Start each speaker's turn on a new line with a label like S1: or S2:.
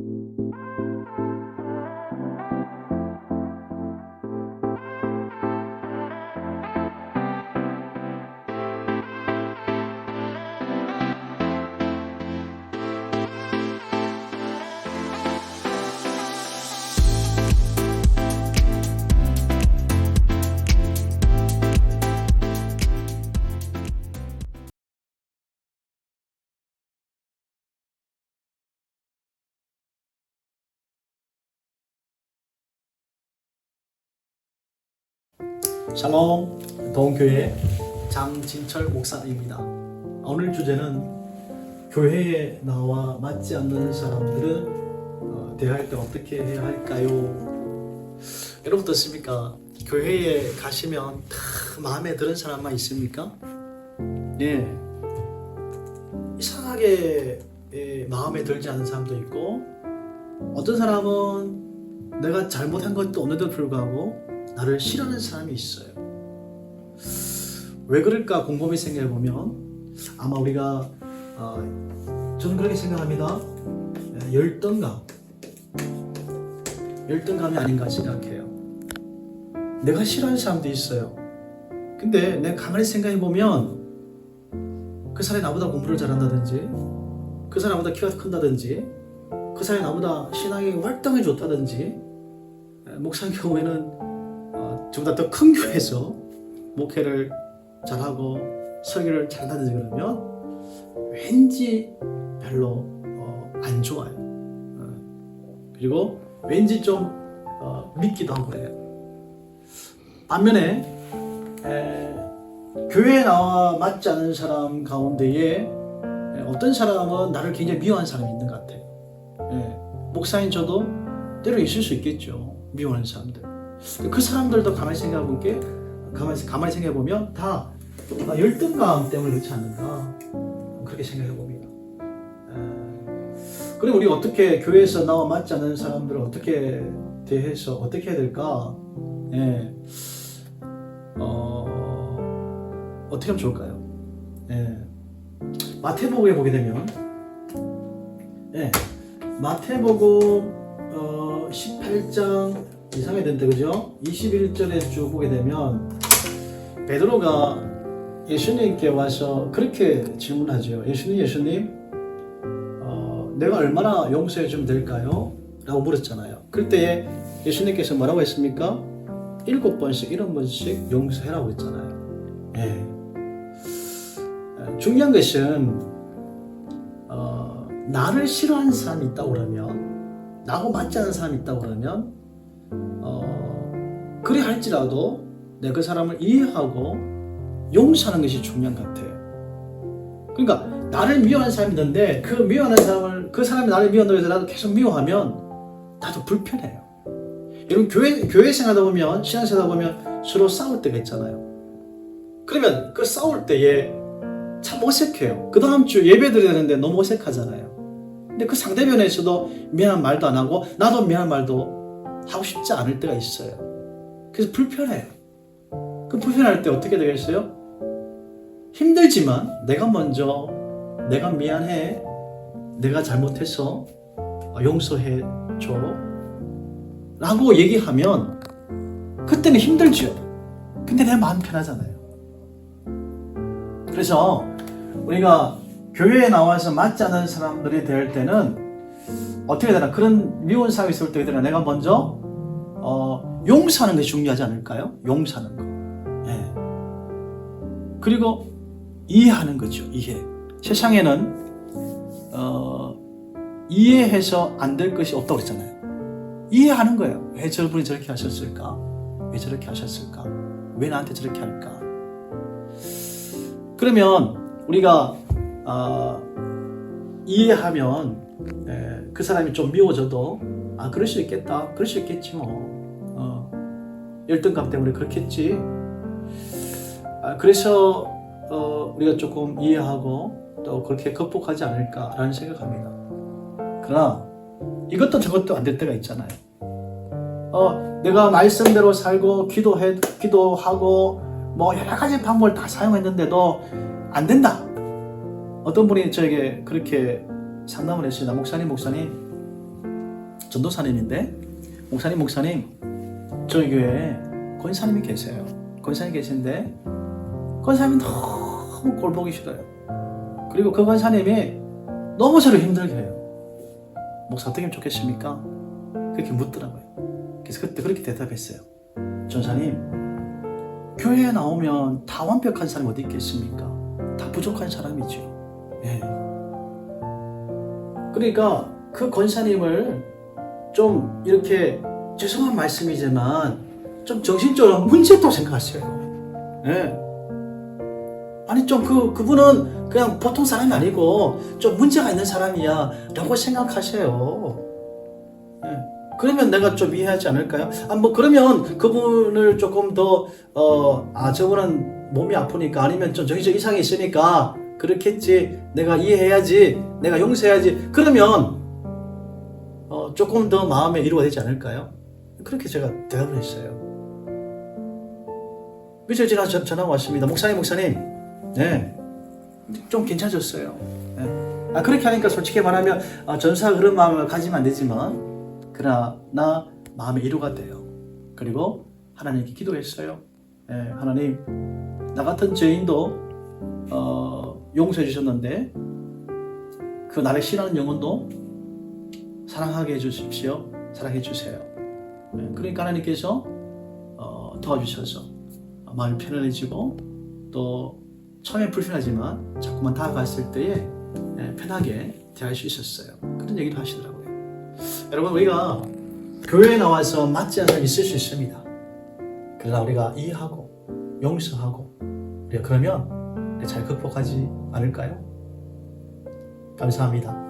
S1: Thank you. 샬롬 동교회 장진철 목사입니다. 오늘 주제는 교회에 나와 맞지 않는 사람들은 어, 대할 때 어떻게 해야 할까요? 여러분 어떻습니까? 교회에 가시면 다 마음에 드는 사람만 있습니까? 네. 이상하게 예, 마음에 들지 않는 사람도 있고 어떤 사람은 내가 잘못한 것도 없는데도 불구하고 나를 싫어하는 사람이 있어요. 왜 그럴까 곰곰이 생각해 보면 아마 우리가 어, 저는 그렇게 생각합니다. 예, 열등감, 열등감이 아닌가 생각해요. 내가 싫어하는 사람도 있어요. 근데 내가 가만히 생각해 보면 그 사람이 나보다 공부를 잘한다든지, 그 사람보다 키가 큰다든지, 그 사람이 나보다 신앙이 활동이 좋다든지, 예, 목사의 경우에는 어, 저보다 더 큰 교회에서 목회를 잘하고 설교를 잘하든지 그러면 왠지 별로 어, 안 좋아요. 어, 그리고 왠지 좀 어, 믿기도 하고 그래요. 반면에 에, 교회에 나와 맞지 않는 사람 가운데에 에, 어떤 사람은 나를 굉장히 미워하는 사람이 있는 것 같아요. 예, 목사인 저도 때로 있을 수 있겠죠. 미워하는 사람들. 그 사람들도 가만히 생각해 볼게 가만히, 가만히 생각해 보면 다 아, 열등감 때문에 그렇지 않는가 그렇게 생각해 봅니다. 에, 그리고 우리 어떻게 교회에서 나와 맞지 않는 사람들을 어떻게 대해서 어떻게 해야 될까? 예. 어, 어떻게 하면 좋을까요? 예. 마태복음에 보게 되면 예. 마태복음 어, 18장 이상이 된다 그죠? 21절에 쭉 보게 되면 베드로가 예수님께 와서 그렇게 질문하죠. 예수님, 예수님, 어, 내가 얼마나 용서해 주면 될까요? 라고 물었잖아요. 그때 예수님께서 뭐라고 했습니까? 일곱 번씩, 일곱 번씩 용서해라고 했잖아요. 예. 어, 중요한 것은 어, 나를 싫어하는 사람이 있다고 그러면 나하고 맞지 않는 사람이 있다고 그러면 어, 그리 할지라도 내가 그 사람을 이해하고 용서하는 것이 중요한 것 같아요. 그러니까 나를 미워하는 사람이 있는데 그 미워하는 사람을 그 사람이 나를 미워한다고 해서 나도 계속 미워하면 나도 불편해요. 여러분 교회 교회 생활하다 보면 신앙생활 하다 보면 서로 싸울 때가 있잖아요. 그러면 그 싸울 때에 참 어색해요. 그 다음 주 예배 드려야 되는데 너무 어색하잖아요. 근데 그 상대편에서도 미안한 말도 안 하고 나도 미안한 말도 하고 싶지 않을 때가 있어요. 그래서 불편해요. 그 불편할 때 어떻게 되겠어요? 힘들지만 내가 먼저 내가 미안해. 내가 잘못해서 용서해 줘. 라고 얘기하면 그때는 힘들죠. 근데 내 마음 편하잖아요. 그래서 우리가 교회에 나와서 맞지 않는 사람들이 될 때는 어떻게 되나 그런 미운 사람이 있을 때 되나 내가 먼저 어, 용서하는 게 중요하지 않을까요? 용서하는 거. 예. 그리고 이해하는 거죠. 이해. 세상에는 어, 이해해서 안 될 것이 없다고 그랬잖아요. 이해하는 거예요. 왜 저분이 저렇게 하셨을까? 왜 저렇게 하셨을까? 왜 나한테 저렇게 할까? 그러면 우리가 아, 이해하면 에, 그 사람이 좀 미워져도 아 그럴 수 있겠다 그럴 수 있겠지 뭐. 어, 열등감 때문에 그렇겠지. 아, 그래서 어, 우리가 조금 이해하고 또 그렇게 극복하지 않을까라는 생각합니다. 그러나 이것도 저것도 안 될 때가 있잖아요. 어, 내가 말씀대로 살고 기도해 기도하고 뭐 여러 가지 방법을 다 사용했는데도 안 된다. 어떤 분이 저에게 그렇게 상담을 했습니다. 목사님, 목사님, 전도사님인데 목사님 목사님 저희 교회에 권사님이 계세요. 권사님 계신데 권사님이 너무 꼴 보기 싫어요. 그리고 그 권사님이 너무 저를 힘들게 해요. 목사 어떻게 하면 좋겠습니까? 그렇게 묻더라고요. 그래서 그때 그렇게 대답했어요. 전사님, 교회에 나오면 다 완벽한 사람이 어디 있겠습니까? 다 부족한 사람이죠. 예. 그러니까 그 권사님을 좀 이렇게 죄송한 말씀이지만 좀 정신적으로 문제도 생각하세요. 예. 아니 좀 그 그분은 그냥 보통 사람이 아니고 좀 문제가 있는 사람이야라고 생각하세요. 예. 그러면 내가 좀 이해하지 않을까요? 아 뭐 그러면 그분을 조금 더어아 저분은 몸이 아프니까 아니면 좀 정신적 이상이 있으니까 그렇겠지. 내가 이해해야지. 내가 용서해야지. 그러면 어, 조금 더 마음의 위로가 되지 않을까요? 그렇게 제가 대답을 했어요. 며칠 지나 전- 전화가 왔습니다. 목사님, 목사님. 네. 좀 괜찮아졌어요. 네. 아, 그렇게 하니까 솔직히 말하면 아, 전사 그런 마음을 가지면 안 되지만 그러나 마음의 위로가 돼요. 그리고 하나님께 기도했어요. 네, 하나님, 나 같은 죄인도 어, 용서해 주셨는데 그 나를 싫어하는 영혼도 사랑하게 해주십시오. 사랑해 주세요. 네, 그러니까 하나님께서 어, 도와주셔서 마음이 편안해지고 또 처음에 불편하지만 자꾸만 다가갔을 때에 예, 편하게 대할 수 있었어요. 그런 얘기도 하시더라고요. 여러분 우리가 교회에 나와서 맞지 않는 사람이 있을 수 있습니다. 그러나 우리가 이해하고 용서하고 그러면 잘 극복하지 않을까요? 감사합니다.